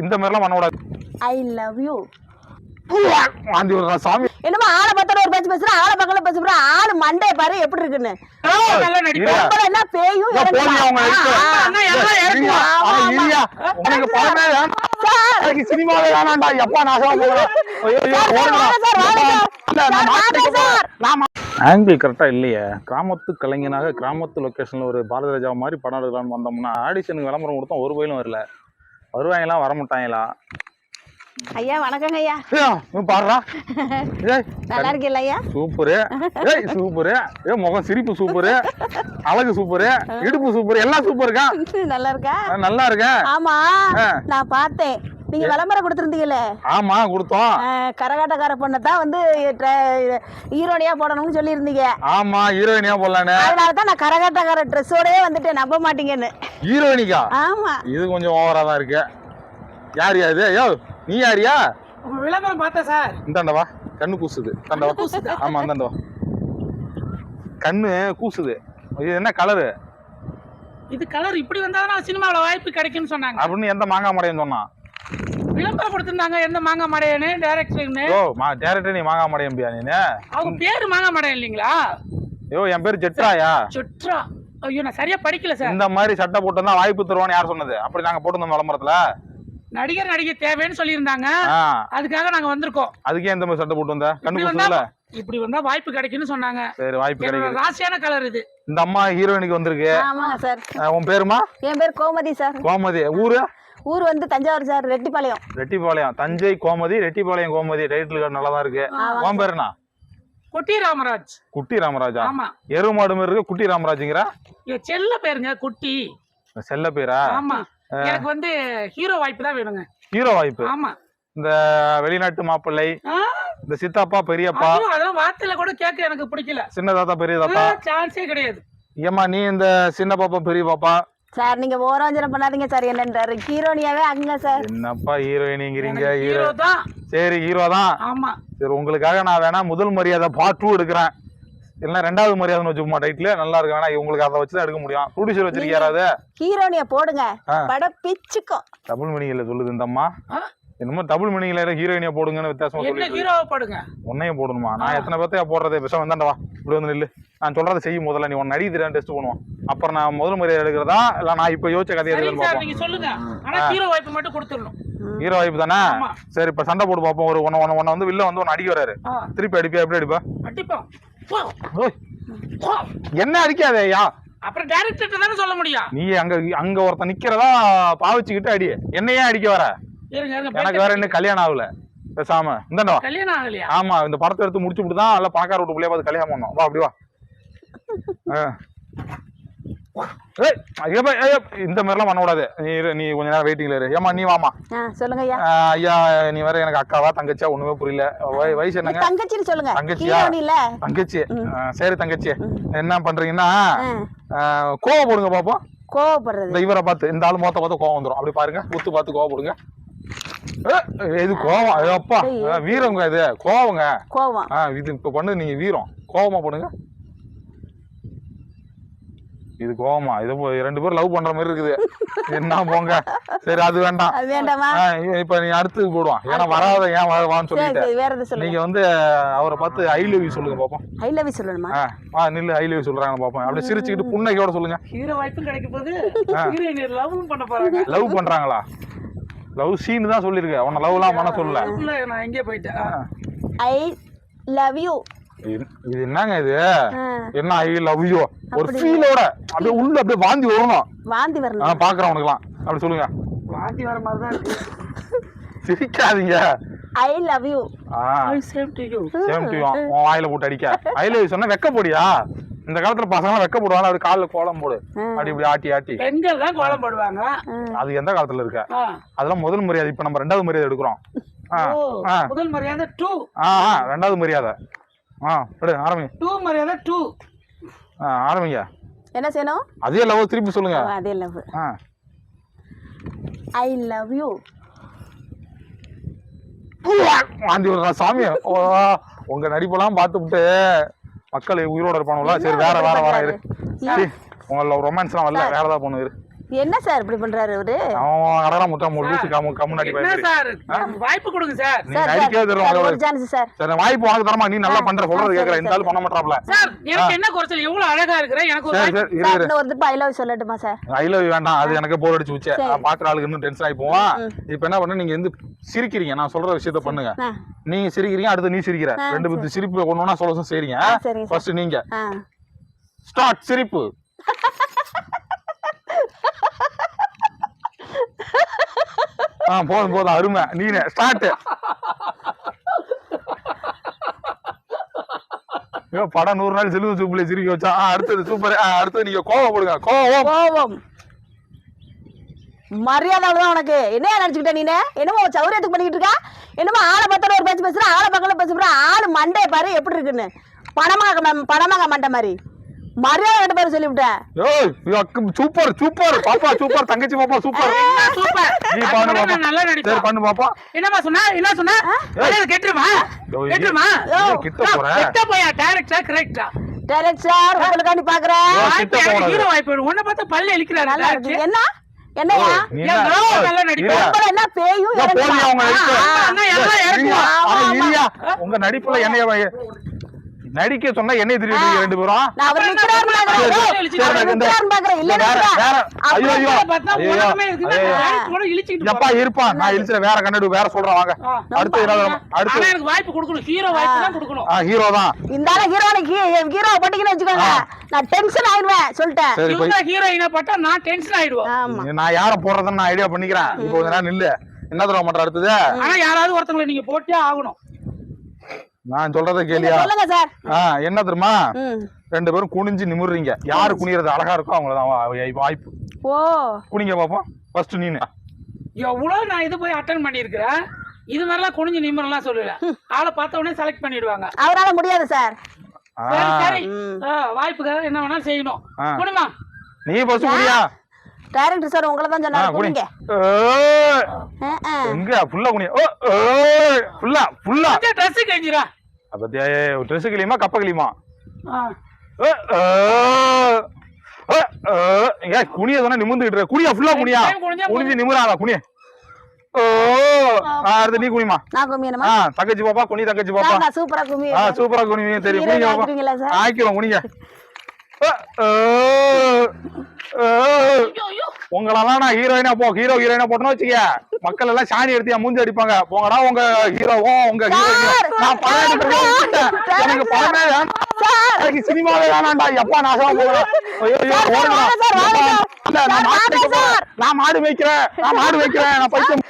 இந்த மாதிரிலாம் பண்ணக்கூடாது. ஐ லவ் யூ வாந்தி விடுறா சாமி. என்னமா ஆளை பார்த்தாலும் ஒரு பேச்சு பேசுற ஆளை பக்கத்துல பேச போற ஆளு மண்டை பாரு எப்படி இருக்குன்னு. என்ன பேயும். எனக்கு சினிமாவே. எப்பா நாசமா போகிறேன். நான் ஆங்கிள் கரெக்டா இல்லையே. கிராமத்து கலைஞனாக கிராமத்து லொகேஷன்ல ஒரு பாரத ராஜா மாதிரி படம் எடுக்கலாம்னு வந்தோம்னா ஆடிஷனுக்கு விளம்பரம் கொடுத்தோம் ஒரு பயிலும் வரல. வருவாங்களா வரமாட்டாங்களா? ஐயா வணக்கங்க ஐயா. பாடுறா? ஏய் நல்லா இருக்கீல்ல ஐயா? சூப்பரு. ஏய் சூப்பரு. ஏ முகம் சிரிப்பு சூப்பரு. அழகு சூப்பரு. இடுப்பு சூப்பர். எல்லாம் சூப்பருக்கா? நல்லா இருக்கா? நல்லா இருக்கேன் ஆமா. நான் பார்த்தேன். நீங்க விளம்பரம் கொடுத்துருந்தீங்கல்ல? ஆமா கொடுத்தோம். கரகாட்டக்கார பொண்ணை தான் வந்து ட்ர- ஈரோடையா போடணும்னு சொல்லியிருந்தீங்க. ஆமா ஹீரோயினியா போடலான்னு. அதனால தான் நான் கரகாட்டக்கார ட்ரெஸ்ஸோடயே வந்துட்டேன் நம்ப மாட்டீங்கன்னு. ஹீரோயினிக்கா? ஆமா. இது கொஞ்சம் ஓவரா தான் இருக்கு. யார் இது? யோ நீ யாரியா உங்க விளம்பரம் பார்த்தேன் சார். இந்தாண்டவா கண்ணு கூசுது. இந்தாண்டவா ஆமா இந்தாண்டவா கண்ணு கூசுது. இது என்ன கலரு? இது கலர் இப்படி வந்தாதான் சினிமாவில் வாய்ப்பு கிடைக்கும்னு சொன்னாங்க. அப்படின்னு எந்த மாங்காய் மடையன்னு சொன்னான். விளம்பரம் கொடுத்திருந்தாங்க எந்த மாங்காய் மடையன்னு டைரக்டர்னு ஓ மா டேரக்டர் நீ மாங்காய் மடையம்பியா நீ அவங்க பேரு மாங்காய் மடையன் இல்லைங்களா? ஐயோ என் பேர் ஜெட்ராயா சுற்றா ஐயோ நான் சரியா படிக்கல சார். இந்த மாதிரி சட்டை போட்டு வாய்ப்பு தருவான்னு யார் சொன்னது? அப்படி நாங்க போட்டிருந்தோம் விளம்பரத்துல. நடிகர் நடிகை தேவைன்னு சொல்லியிருந்தாங்க. ஆ. அதுக்காக நாங்க வந்திருக்கோம். அதுக்கே இந்த மாதிரி சட்டை போட்டு வந்த? கண்ணு இப்படி வந்தா கூசுதுல இப்படி வந்தா வாய்ப்பு கிடைக்கும்னு சொன்னாங்க. சரி வாய்ப்பு என்னோட கிடைக்குது. ராசியான கலர் இது. இந்த அம்மா ஹீரோயினுக்கு வந்திருக்கு. ஆமாங்க சார். உன் பேருமா? என் பேர் கோமதி சார். கோமதி. ஊரு? ஊர் வந்து Thanjavur sir Rettipalayam. Rettipalayam. Thanjai Gomathi Rettipalayam Gomathi. Title card நல்லா தான் இருக்கு உன் குட்டி ராமராஜ். குட்டி ராமராஜா? ஆமா. எருவு மாடு மாதிரி இருக்கு. குட்டி ராமராஜுங்கிற? செல்ல பேருங்க குட்டி. செல்ல பேரா? ஆமா. எனக்கு வந்து ஹீரோ வாய்ப்பு தான் வேணுங்க. ஹீரோ வாய்ப்பு? ஆமா. இந்த வெளிநாட்டு மாப்பிள்ளை இந்த சித்தாப்பா பெரியப்பா அதெல்லாம் வார்த்தையில கூட கேட்க எனக்கு பிடிக்கல. சின்ன தாத்தா பெரிய தாத்தா. சான்ஸே கிடையாது. ஏம்மா நீ இந்த சின்ன பாப்பா பெரிய பாப்பா? சார் நீங்க ஓராஞ்சனம் பண்ணாதீங்க சார் என்னன்றாரு. ஹீரோனியாவே அங்க சார். என்னப்பா ஹீரோயினிங்கிறீங்க? ஹீரோ தான் சரி ஹீரோ தான் ஆமா. சரி உங்களுக்காக நான் வேணா முதல் மரியாதை பார்ட் டூ எடுக்கிறேன். இல்லைன்னா ரெண்டாவது மரியாதைன்னு வச்சுக்கோமா டைட்டில் நல்லா இருக்கு. வேணா உங்களுக்கு அதை வச்சு தான் எடுக்க முடியும். ப்ரொடியூசர் வச்சிருக்கியா யாராவது ஹீரோனிய போடுங்க. படம் பிச்சுக்கும். டபுள் மீனிங்ல சொல்லுது இந்த அம்மா ஆ? என்னமோ டபுள் மீனிங்ல ஹீரோயினியா போடுங்கன்னு வித்தியாசமா என்ன சொல்லிட்டு ஹீரோவை போடுங்க? உன்னையும் போடணுமா? நான் எத்தனை பேர்த்தையா போடுறது? விஷம் வந்தாண்டா வா. இப்படி வந்து நில்லு. நான் சொல்றதை செய்யும் முதல்ல நீ உன் நடி தெரியாம டெஸ்ட் பண்ணுவோம் அப்புறம் நான் முதல் மரியாதை எடுக்கிறதா? இல்ல நான் இப்ப யோசிச்ச கதையை நீங்க சொல்லுங்க. ஆனா ஹீரோ வாய்ப்பு மட்டும் கொடுத்துடணும். ஹீரோ வாய்ப்பு தானே. சரி இப்ப சண்டை போட்டு பார்ப்போம். ஒரு ஒன்னு ஒன்னு வந்து வில்ல வந்து ஒன்னு அடிக்க வராரு. திருப்பி அடிப்பியா எப்படி அடிப்பா? அடிப்போம். போ, ஓய், போ. என்ன அடிக்காதேயா அப்புறம் டைரக்டர் தானே சொல்ல முடியும். நீ அங்க அங்க ஒருத்தன் நிக்கிறதா பாவிச்சுக்கிட்டு அடி. என்னையே அடிக்க வர. எனக்கு வேற இன்னும் கல்யாணம் ஆகல. பேசாம. இந்தாண்டா. கல்யாணம் ஆகலையா? ஆமா இந்த படத்தை எடுத்து முடிச்சு விட்டு தான் நல்லா பணக்கார வீட்டு பிள்ளைய பார்த்து கல்யாணம் பண்ணோம். வா அப்படி வா. இந்த மாதிரிலாம் பண்ணக்கூடாது. நீ இரு, நீ கொஞ்ச நேரம் வெயிட்டிங்ல இரு. ஏமா நீ வாமா சொல்லுங்க ஐயா. நீ வேற எனக்கு அக்காவா தங்கச்சியா ஒண்ணுமே புரியல. வய- வயசு என்னங்க? தங்கச்சின்னு சொல்லுங்க. தங்கச்சியா? தங்கச்சி. சரி தங்கச்சி. என்ன பண்றீங்கன்னா கோவம் போடுங்க பாப்போம். கோவப்படுறது. இவரை பார்த்து இந்த ஆளு மொத்த பார்த்து கோவம் வந்துரும். அப்படி பாருங்க. குத்து பார்த்து கோவம் போடுங்க ஏ, இது கோவம். ஐயோப்பா ஆ, வீரங்க இது. கோவங்க. கோவம். ஆ இது இப்ப பண்ணது நீங்க வீரம். கோவமா பண்ணுங்க. இது கோவமா. இது ரெண்டு பேரும் லவ் பண்ற மாதிரி இருக்குது. என்ன போங்க? சரி அது வேண்டாம். அது இப்ப நீ அடுத்து போடுவான். ஏன்னா வராத ஏன் வா- வான்னு சரி சொல்லிட்டு நீங்க வந்து அவரை பார்த்து ஐ லவ் யூ சொல்லுங்க பாப்போம். ஐ லவ் யூ சொல்லணுமா? ஆ நில்லு ஐ லவ் யூ சொல்றாங்க பாப்போம். அப்படியே சிரிச்சுக்கிட்டு புன்னைக்கோட சொல்லுங்க. ஹீரோ வாய்ப்பும் கிடைக்க போறாங்க. லவ் பண்றாங்களா? லவ் சீன் தான் சொல்லிருக்க உன்னை லவ்லாம் பண்ண சொல்லல. நான் எங்கே போயிட்டேன். ஐ லவ் யூ இது இது என்னங்க இது? என்ன ஐ லவ் யூ ஒரு. ஃபீலோட அப்படியே உள்ள அப்படியே வாந்தி வரணும். வாந்தி வரணும் பாக்குறவனுக்குலாம் அப்படி சொல்லுங்க. வாந்தி வர மாதிரி தான் இருக்கு. சிரிக்காதீங்க. I love you ah. Same to you same to உன் வாயில போட்டு அடிக்க. ஐ லவ் யூ சொன்னா வெக்க போடியா இந்த காலத்துல பசங்க வெக்க போடுவாங்க அப்படி கால்ல கோலம் போடு. அப்படி இப்படி ஆட்டி ஆட்டி. பெண்கள் தான் கோலம் போடுவாங்க. அது எந்த காலத்துல இருக்க. அதெல்லாம் முதல் மரியாதை. இப்ப நம்ம ரெண்டாவது மரியாதை எடுக்கிறோம். ஆ ஓ ஆ. முதல் மரியாதை டூ ஆ ஆ, ரெண்டாவது மரியாதை. ஆ எடு ஆரம்பிங்க டூ மரியாதை டூ ஆ ஆரம்பிங்க. என்ன செய்யணும்? அதே லவ் திருப்பி சொல்லுங்க. அதே லவ். ஆ. ஐ லவ் யூ வாந்தி விடுறா சாமி ஓ, உங்க நடிப்பெல்லாம் பார்த்துவிட்டு மக்கள் உயிரோட இருப்பானுங்களா? சரி வேற வேற வேற இரு. உங்கள ரொமான்ஸ்லாம் வரல. வேற ஏதாவது பொண்ணு இரு. என்ன சார் இப்படி பண்றாரு அவரு? அவன் கடலாம் முட்டா லூசு கம்மு என்ன சார்? வாய்ப்பு கொடுங்க சார். நீ சார் நடிக்கவே சார், சார், ஒரு சான்ஸ் சார். சரி வாய்ப்பு உனக்கு தரமா? நீ நல்லா பண்ற சொல்றது கேக்குற இந்த ஆள் பண்ண மாட்டாப்ல சார் எனக்கு என்ன குறைச்சல் எவ்வளவு அழகா இருக்கிற எனக்கு ஒரு சரி சரி ஒரு ஐ லவ் சொல்லட்டுமா சார்? ஐ லவ் வேண்டாம். அது எனக்கு போர் அடிச்சு வச்சு சரி. பாக்குற ஆளுக்கு இன்னும் டென்ஷன் ஆகி போவான் இப்போ என்ன பண்ண நீங்க வந்து சிரிக்கிறீங்க. நான் சொல்ற விஷயத்த பண்ணுங்க. நீங்க சிரிக்கிறீங்க அடுத்து நீ சிரிக்கிற. ரெண்டு பேத்து சிரிப்பு ஒண்ணு ஒண்ணா சொல்ல சரிங்க. ஃபர்ஸ்ட் நீங்க. ஸ்டார்ட் சிரிப்பு. ஆ போதும் போதும் அருமை. நீனே ஸ்டார்ட் ஐயோ படம் நூறு நாள் சிலுவை சூப்புல சிரிக்க வச்சா. ஆ, அடுத்தது சூப்பர் அடுத்தது நீங்க கோவம் போடுங்க. கோவம். கோவம். மரியாதை தான் உனக்கு. என்ன நினைச்சுக்கிட்ட நீனே? என்னமோ சௌரியத்துக்கு பண்ணிக்கிட்டு இருக்கா? என்னமோ ஆளை பார்த்தாலும் ஒரு பேச்சு பேசுற ஆளை பக்கத்துல பேசுற. ஆள் மண்டே பாரு எப்படி இருக்குன்னு. பணமாக பணமாக மண்டை மாதிரி. மரியாதை கட்ட பேர் சொல்லிவிட்டேன் ஏய் சூப்பர் சூப்பர். பாப்பா சூப்பர். தங்கச்சி பாப்பா சூப்பர். சூப்பர். நீ பண்ணு பாப்பா. நல்லா சரி நடிப்பேன் பண்ணு பாப்பா. என்னம்மா சொன்னா? என்ன சொன்னா? கேட்டுருமா? இது கிட்ட போற? கிட்ட போயா? டைரக்டா கரெக்டா டைரக்ட் சார் உங்களுக்காண்டி பாக்குறேன். ஹீரோ வாய்ப்பு. உன்னை பார்த்தா பல்லு இழிக்கிறாரு நல்லா இருக்கு. என்ன? என்னையா? நல்லா நடிப்பா. என்ன பேயும்? உங்க நடிப்பு. நடிப்புல என்னைய நடிக்க சொன்னா ரெண்டு பேரும். இழிச்சிக்கிட்டு எப்பா இருப்பான் நான் இழிச்சுற வேற கண்ணடு வேற சொல்றேன் வாங்க. ஆ. அடுத்து என்ன ஆனா அடுத்து. எனக்கு வாய்ப்பு கொடுக்கணும். ஹீரோ வாய்ப்பு தான் கொடுக்கணும். ஹீரோ தான். இந்த ஆள ஹீரோனுக்கு ஹீரோ போட்டீங்கன்னு வச்சுக்கோங்க. நான் டென்ஷன் ஆயிடுவேன் சொல்லிட்டேன். இவங்க ஹீரோயினை பார்த்தா நான் டென்ஷன் ஆயிடுவேன். நான் யார போடுறதுன்னு நான் ஐடியா பண்ணிக்கிறேன். இப்போ கொஞ்ச நேரம் நில்லு. என்ன தடவை பண்ற அடுத்தது? ஆனா யாராவது ஒருத்தவங்களை நீங்க போட்டே ஆகணும். நான் சொல்றதை கேளியா? சொல்லுங்க சார். ஆ என்ன தெரியுமா? ரெண்டு பேரும் குனிஞ்சு நிமிர்றீங்க. யாரு குனியறது? அழகா இருக்கோ அவங்களதான். வாய்ப்பு. ஓ. குனிங்க பாப்போம். ஃபர்ஸ்ட் நீனு. எவ்வளவு நான் இது போய் அட்டன் பண்ணியிருக்கிறேன்? இது மாதிரிலாம் குனிஞ்சு நிம்மரெல்லாம் சொல்லல. ஆளை பார்த்த உடனே செலக்ட் பண்ணிடுவாங்க. அவரால முடியாது சார். சரி வாய்ப்புக்காக என்ன வேணாலும் செய்யணும். குடுமா நீ ஃபர்ஸ்ட் குனியா. டைரக்டர் சார் உங்களை தான் சொன்னாரு குடிங்க. எங்க ஃபுல்லா குனியா. ஓ ஃபுல்லா ஃபுல்லா ட்ரெஸ் கழிஞ்சிரா பத்தியா ட்ரெஸ் கிளியுமா கப்ப கிளியுமா ஏ, குனிய தானே நிமிர்ந்துகிட்டு இருக்க. குனியா ஃபுல்லா குனியா? குனிஞ்சா நிமிராதா குனிய ஓ அடுத்து நீ குனிமா. நான் ஆ தங்கச்சி பாப்பா குனி தங்கச்சி பாப்பா. நான் சூப்பரா குமி ஆ சூப்பரா குனிவீங்க குனிங்க பாப்பா? ஆக்கிரும் ஏய், ஏய். உங்களெல்லாம் நான் ஹீரோயினா போ ஹீரோ ஹீரோயினா போட்டோன்னு வச்சுக்க மக்கள் எல்லாம் சாணி எடுத்து என் மூஞ்சி அடிப்பாங்க. போங்கடா உங்க ஹீரோவும் உங்க ஹீரோயினும் நான் படம் எனக்கு படமே வேணாம். எனக்கு சினிமாவே வேணாம்டா. எப்பா நாசமா போகிறேன் ஐயோ. இல்ல, நான் மாடு. சார். நான் மாடு மேய்க்கிறேன். நான் மாடு மேய்க்கிறேன். நான் பைத்தியம்